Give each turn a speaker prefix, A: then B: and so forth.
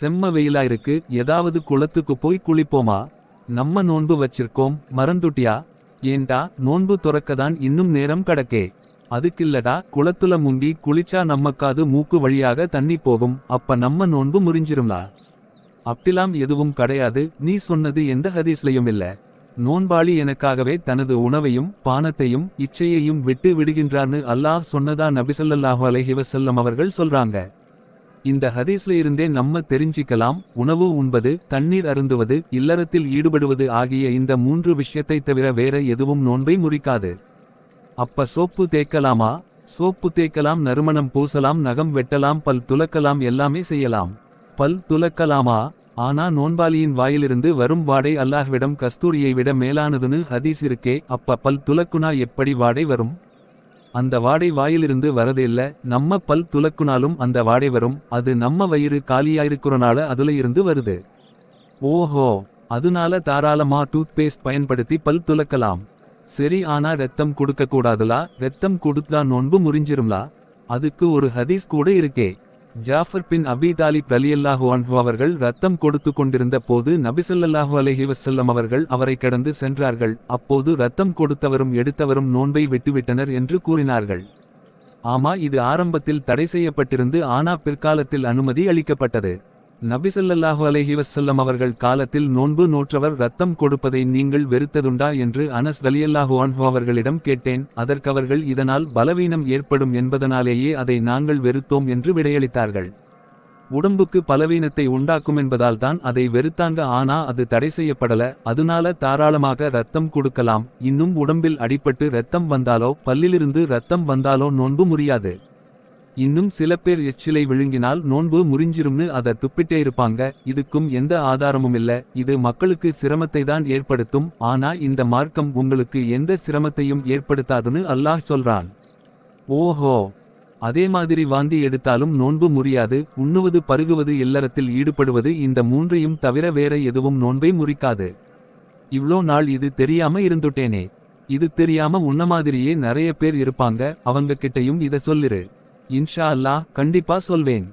A: செம்ம வெயிலா இருக்கு. ஏதாவது குளத்துக்கு போய் குளிப்போமா? நம்ம நோன்பு வச்சிருக்கோம். மறந்துட்டியா? ஏண்டா நோன்பு துறக்கதான் இன்னும் நேரம் கடக்கே. அதுக்கில்லடா குளத்துல முங்கி குளிச்சா நம்மக்காது மூக்கு வழியாக தண்ணி போகும். அப்ப நம்ம நோன்பு முறிஞ்சிரும்லா? அப்படிலாம் எதுவும் கிடையாது. நீ சொன்னது எந்த ஹதீஸ்லையும் இல்ல. நோன்பாளி எனக்காகவே தனது உணவையும் பானத்தையும் இச்சையையும் விட்டு விடுகின்றான்னு அல்லாஹ் சொன்னதா நபிசல்லாஹு அலைஹி வஸல்லம் அவர்கள் சொல்றாங்க. இந்த ஹதீஸ்ல இருந்தே நம்ம தெரிஞ்சிக்கலாம் உணவு உண்பது தண்ணீர் அருந்துவது இல்லறத்தில் ஈடுபடுவது ஆகிய இந்த மூன்று விஷயத்தை தவிர வேற எதுவும் நோன்பை முறிக்காது. அப்ப சோப்பு தேய்க்கலாமா? சோப்பு தேய்க்கலாம் நறுமணம் பூசலாம் நகம் வெட்டலாம் பல் துலக்கலாம் எல்லாமே செய்யலாம். பல் துலக்கலாமா? ஆனா நோன்பாளியின் வாயிலிருந்து வரும் வாடை அல்லாஹ்விடம் கஸ்தூரியை விட மேலானதுன்னு ஹதீஸ் இருக்கே அப்ப பல் துலக்குனா எப்படி வாடை வரும்? அந்த வாடை வாயிலிருந்து வரதில்ல நம்ம பல் துலக்குனாலும் அந்த வாடை வரும் அது நம்ம வயிறு காலியாயிருக்கிறனால அதுல இருந்து வருது. ஓஹோ அதனால தாராளமா டூத் பேஸ்ட் பயன்படுத்தி பல் துலக்கலாம். சரி ஆனா ரத்தம் கொடுக்க கூடாதுலா ரத்தம் கொடுத்தா நோன்பு முறிஞ்சிரும்லா? அதுக்கு ஒரு ஹதீஸ் கூட இருக்கே. ஜாஃபர் பின் அபி தாலிப் அலியல்லாஹு அன்ஹு அவர்கள் ரத்தம் கொடுத்து கொண்டிருந்த போது நபிசல்லாஹு அலஹி வசல்லம் அவர்கள் அவரை கடந்து சென்றார்கள். அப்போது ரத்தம் கொடுத்தவரும் எடுத்தவரும் நோன்பை விட்டுவிட்டனர் என்று கூறினார்கள். ஆமா இது ஆரம்பத்தில் தடை செய்யப்பட்டிருந்து ஆனா பிற்காலத்தில் அனுமதி அளிக்கப்பட்டது. நபிசல்லாஹு அலஹி வசல்லம் அவர்கள் காலத்தில் நோன்பு நோற்றவர் ரத்தம் கொடுப்பதை நீங்கள் வெறுத்ததுண்டா என்று அனஸ் ரலியல்லாஹு அன்ஹு அவர்களிடம் கேட்டேன். அதற்கவர்கள் இதனால் பலவீனம் ஏற்படும் என்பதனாலேயே அதை நாங்கள் வெறுத்தோம் என்று விடையளித்தார்கள். உடம்புக்கு பலவீனத்தை உண்டாக்கும் என்பதால் தான் அதை வெறுத்தாங்க. ஆனா அது தடை செய்யப்படல. அதனால தாராளமாக ரத்தம் கொடுக்கலாம். இன்னும் உடம்பில் அடிபட்டு ரத்தம் வந்தாலோ பல்லிலிருந்து ரத்தம் வந்தாலோ நோன்பு முறியாது. இன்னும் சில பேர் எச்சிலை விழுங்கினால் நோன்பு முறிஞ்சிரும்னு அதை துப்பிட்டே இருப்பாங்க. இதுக்கும் எந்த ஆதாரமும் இல்ல. இது மக்களுக்கு சிரமத்தை தான் ஏற்படுத்தும். ஆனா இந்த மார்க்கம் உங்களுக்கு எந்த சிரமத்தையும் ஏற்படுத்தாதுன்னு அல்லாஹ் சொல்றான். ஓஹோ. அதே மாதிரி வாந்தி எடுத்தாலும் நோன்பு முறியாது. உண்ணுவது பருகுவது இல்லறத்தில் ஈடுபடுவது இந்த மூன்றையும் தவிர வேற எதுவும் நோன்பை முறிக்காது. இவ்ளோ நாள் இது தெரியாம இருந்துட்டேனே. இது தெரியாம உன்ன மாதிரியே நிறைய பேர் இருப்பாங்க. அவங்க கிட்டயும் இத சொல்லிரு. இன்ஷா அல்லாஹ் கண்டிப்பா சொல்வேன்.